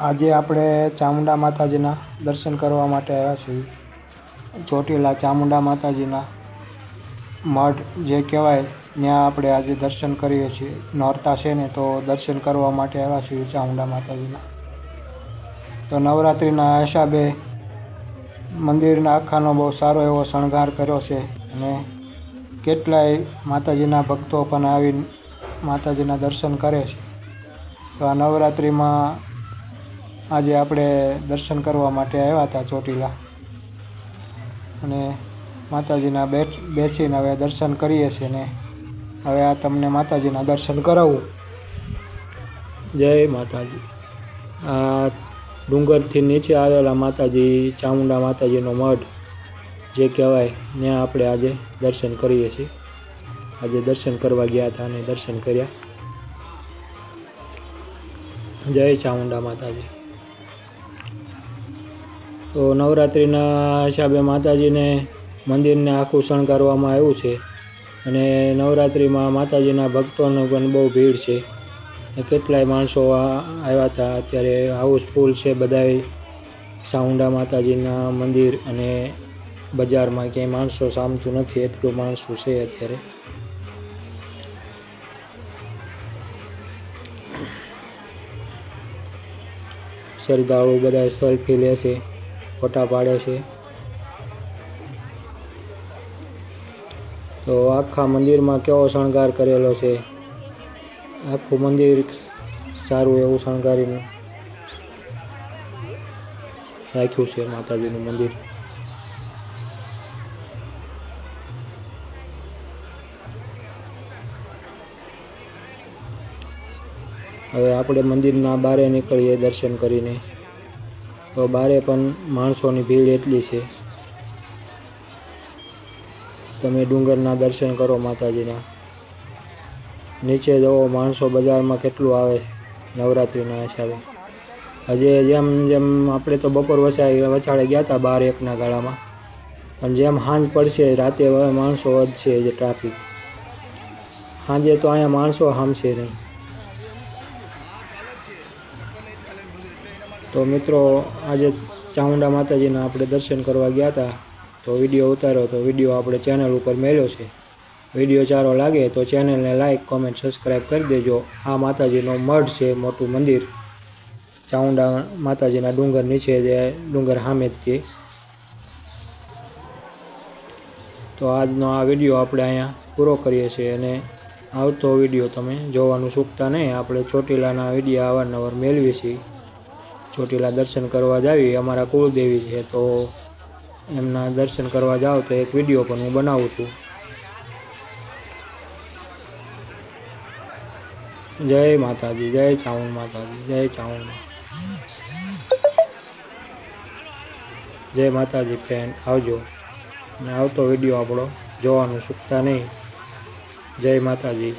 આજે આપણે ચામુંડા માતાજીના દર્શન કરવા માટે આવ્યા છીએ. ચોટીલા ચામુંડા માતાજીના મઠ જે કહેવાય, ત્યાં આપણે આજે દર્શન કરીએ છીએ. નોરતા છે ને તો દર્શન કરવા માટે આવ્યા છીએ ચામુંડા માતાજીના. તો નવરાત્રિના હિસાબે મંદિરના આખાનો બહુ સારો એવો શણગાર કર્યો છે અને કેટલાય માતાજીના ભક્તો પણ આવી માતાજીના દર્શન કરે છે. તો આ નવરાત્રિમાં આજે આપણે દર્શન કરવા માટે આવ્યા હતા ચોટીલા. અને માતાજીના બેસીને હવે દર્શન કરીએ છીએ ને. હવે આ તમને માતાજીના દર્શન કરાવું. જય માતાજી. આ ડુંગરથી નીચે આવેલા માતાજી, ચામુંડા માતાજીનો મઢ, જે કહેવાય, ત્યાં આપણે આજે દર્શન કરીએ છીએ. આજે દર્શન કરવા ગયા હતા અને દર્શન કર્યા. જય ચામુંડા માતાજી. તો નવરાત્રિના હિસાબે માતાજીને મંદિરને આખું શણગારવામાં આવ્યું છે. અને નવરાત્રિમાં માતાજીના ભક્તોનો પણ બહુ ભીડ છે. કેટલાય માણસો આવ્યા હતા. અત્યારે હાઉસફુલ છે બધાય. સાઉન્ડા માતાજીના મંદિર અને બજારમાં ક્યાંય માણસો સામતું નથી. એટલું માણસો છે અત્યારે. શ્રદ્ધાળુ બધા સેલ્ફી લે છે ફોટા પાડે છે. તો આખા મંદિરમાં કેવો શણગાર કરેલો છે? આખું મંદિર સારું એવું શણગારીને રાખ્યું છે માતાજીનું મંદિર. હવે આપણે મંદિરના બારે નીકળીએ દર્શન કરીને. તો બારે પણ માણસોની ભીડ એટલી છે. તમે ડુંગરના દર્શન કરો માતાજીના. નીચે જવો, માણસો બજારમાં કેટલું આવે નવરાત્રિના હિસાબે. હજી જેમ જેમ આપણે તો બપોર વસાઈ વચાળે ગયા હતા બાર એકના ગાળામાં. પણ જેમ સાંજ પડશે, રાતે માણસો વધશે જે ટ્રાફિક. સાંજે તો અહીંયા માણસો હામશે નહીં. તો મિત્રો, આજે ચામુંડા માતાજીના આપણે દર્શન કરવા ગયા હતા. તો વીડિયો ઉતાર્યો તો વીડિયો આપણે ચેનલ ઉપર મેળ્યો છે. વીડિયો સારો લાગે તો ચેનલને લાઇક કોમેન્ટ સબસ્ક્રાઈબ કરી દેજો. આ માતાજીનો મઢ છે, મોટું મંદિર. ચામુંડા માતાજીના ડુંગર નીચે જે ડુંગર સામે જ તે આજનો આ વીડિયો આપણે અહીંયા પૂરો કરીએ છીએ અને આવતો વીડિયો તમે જોવાનું ચૂકતા નહીં. આપણે ચોટીલાના વીડિયો અવારનવાર મેળવીએ છીએ. ચોટીલા દર્શન કરવા જાવી. અમારા કુળદેવી છે, તો એમના દર્શન કરવા જાઓ તો એક વીડિયો પણ હું બનાવું છું. જય માતાજી, જય ચાવણ માતાજી, જય ચાવણ જય માતાજી ફ્રેન્ડ, આવજો. ને આવતો વીડિયો આપણો જોવાનું ચૂકતા નહીં. જય માતાજી.